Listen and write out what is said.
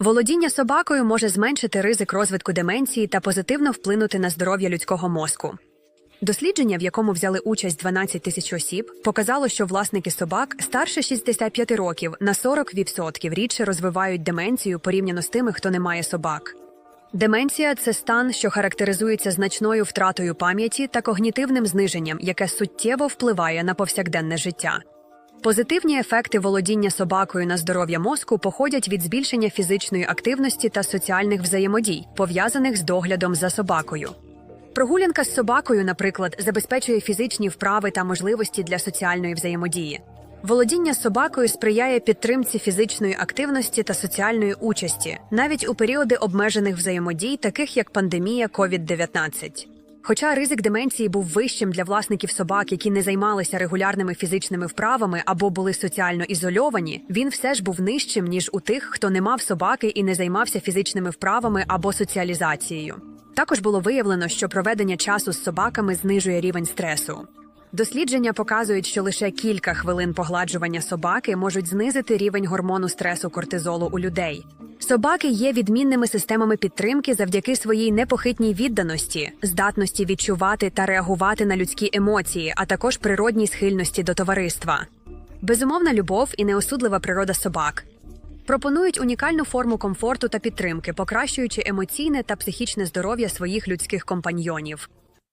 Володіння собакою може зменшити ризик розвитку деменції та позитивно вплинути на здоров'я людського мозку. Дослідження, в якому взяли участь 12 тисяч осіб, показало, що власники собак старше 65 років на 40% рідше розвивають деменцію порівняно з тими, хто не має собак. Деменція це стан, що характеризується значною втратою пам'яті та когнітивним зниженням, яке суттєво впливає на повсякденне життя. Позитивні ефекти володіння собакою на здоров'я мозку походять від збільшення фізичної активності та соціальних взаємодій, пов'язаних з доглядом за собакою. Прогулянка з собакою, наприклад, забезпечує фізичні вправи та можливості для соціальної взаємодії. Володіння собакою сприяє підтримці фізичної активності та соціальної участі, навіть у періоди обмежених взаємодій, таких як пандемія COVID-19. Хоча ризик деменції був вищим для власників собак, які не займалися регулярними фізичними вправами або були соціально ізольовані, він все ж був нижчим ніж у тих, хто не мав собаки і не займався фізичними вправами або соціалізацією. Також було виявлено, що проведення часу з собаками знижує рівень стресу. Дослідження показують, що лише кілька хвилин погладжування собаки можуть знизити рівень гормону стресу кортизолу у людей. Собаки є відмінними системами підтримки завдяки своїй непохитній відданості, здатності відчувати та реагувати на людські емоції, а також природній схильності до товариства. Безумовна любов і неосудлива природа собак пропонують унікальну форму комфорту та підтримки, покращуючи емоційне та психічне здоров'я своїх людських компаньйонів.